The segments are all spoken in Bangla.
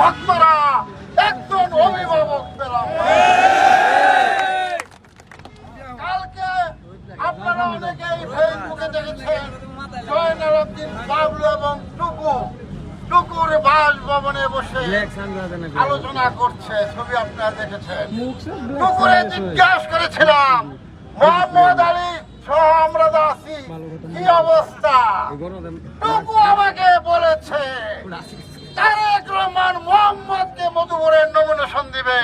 ভক্তরা, একজন অভিভাবক পেলাম কালকে দেখেছেন টুকু। টুকুর বাসভবনে বসে আলোচনা করছে, ছবি আপনারা দেখেছেন। টুকুরে জিজ্ঞাসা করেছিলাম কি অবস্থা? টুকু আমাকে বলেছে মধুপুরের নমিনেশন দিবে।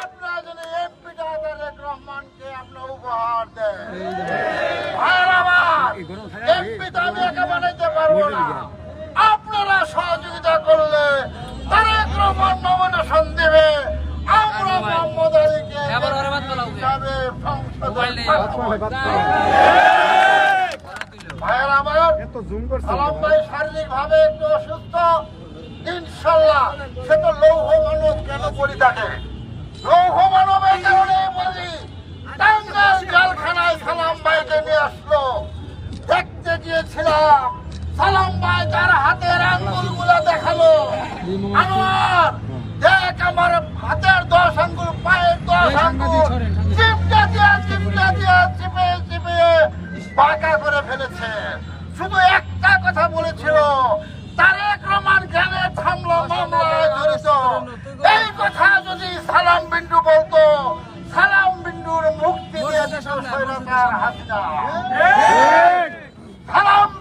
আপনারা যদি এমপিটা তারেক রহমানকে আপনার উপহার দেন এমপি তো আমি একা বানাইতে পারব না। আপনারা সহযোগিতা করলে তারেক রহমান নমিনেশন দেবে। আমরা মোহাম্মদ আলীকে হিসাবে সংসদে। ভাইয়ের আমার সালাম ভাই শারীরিক ভাবে একটু অসুস্থ ইনশাল্লাহ সে তো লৌহ মানব কেন বলি তাকে? লৌহ মানবের কারণে বলি টাঙ্গাল জেলখানায় সালাম ভাইকে নিয়ে আসলো। দেখতে গিয়েছিলাম সালাম ভাই তার হাতের আঙ্গুলগুলা দেখাল আমার দেখ আমার হাতের দশ আঙ্গুল পায়ের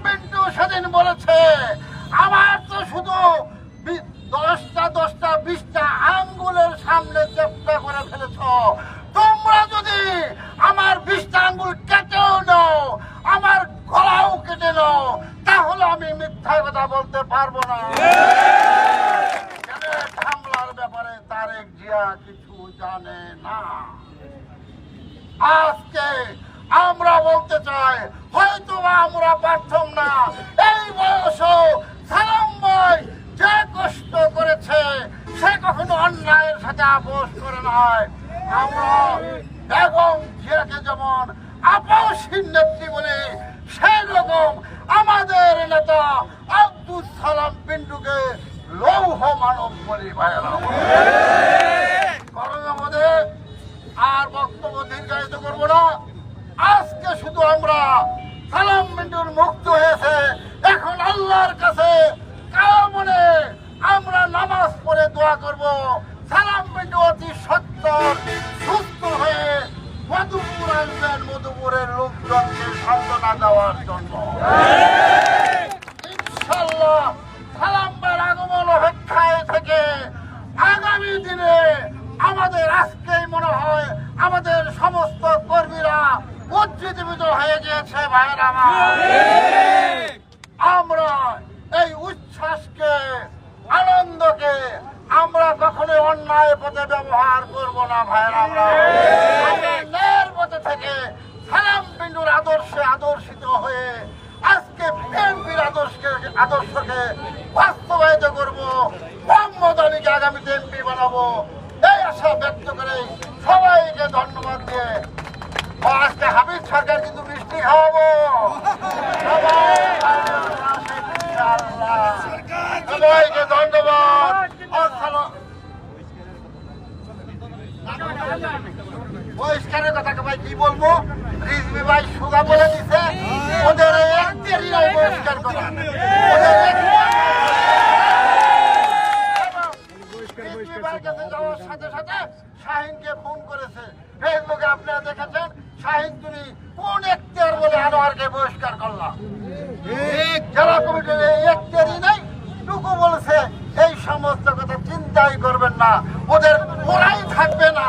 বিন্টু সেদিন বলেছে, আমার তো শুধু দশটা দশটা, বিশটা আঙ্গুলের সামনে করে ফেলেছ। তোমরা যদি আমার বিশটা আঙ্গুল কেটেও নাও, আমার গলাও কেটে নাও, তাহলে আমি মিথ্যা কথা বলতে পারব না। হামলার ব্যাপারে তারেক জিয়া কিছু জানে না? আজকে বলতে চাই হয়তো আমরা পারতাম না। এই বয়সও সালাম ভাই যে কষ্ট করেছে, সে কখনো অন্যায়ের সাথে আপোষ করে নয় আমরা বেগম জিয়াকে যেমন আপোষহীন নেত্রী বলে, সেই রকম আমাদের নেতা আব্দুল সালাম পিন্টুকে লৌহ মানব বলি, ভাইয়েরা। করোনা মধ্যে আর বক্তব্য দীর্ঘায়িত করব না। শুধু আমরা সালাম মিন্টুর মুক্ত হয়েছে। এখন আল্লাহর কাছে কামনে আমরা নামাজ পড়ে দোয়া করব। সালাম মিন্টু অতি সত্য, সুস্থ হয়ে মধুপুর আসবেন মধুপুরের লোকজনকে সান্ত্বনা দেওয়ার জন্য। ইনশাল্লাহ সালাম্বার আগমন অপেক্ষায় থেকে আগামী দিনে আমাদের আজকেই মনে হয় আমাদের সমস্ত কর্মীরা উজ্জীবিত হয়ে গিয়েছে ভাইয়ের আমার। আমরা এই উচ্ছ্বাসকে, আনন্দকে আমরা কখনো অন্যায় পথে ব্যবহার করব না ভাইয়ের আমরা। ন্যায়ের থেকে সালাম বিন্দুর আদর্শে আদর্শিত হয়ে আজকে বিএনপির আদর্শকে আদর্শকে বাস্তবায়িত করব। আলীকে আগামীতে এমপি বানাবো। বহিষ্কারের কথা ভাই কি বলব? রিজবি ভাই সুগা বলে দিছে, ওদের এক বহিষ্কার করা। ফেসবুকে আপনারা দেখেছেন, শাহিন তুমি কোন এখতিয়ার বলে আনোয়ারকে বহিষ্কার করলাম জেলা কমিটির এখতিয়ারই নাই, টুকু বলেছে, এই সমস্ত কথা চিন্তাই করবেন না। ওদের ওরাই থাকবে না।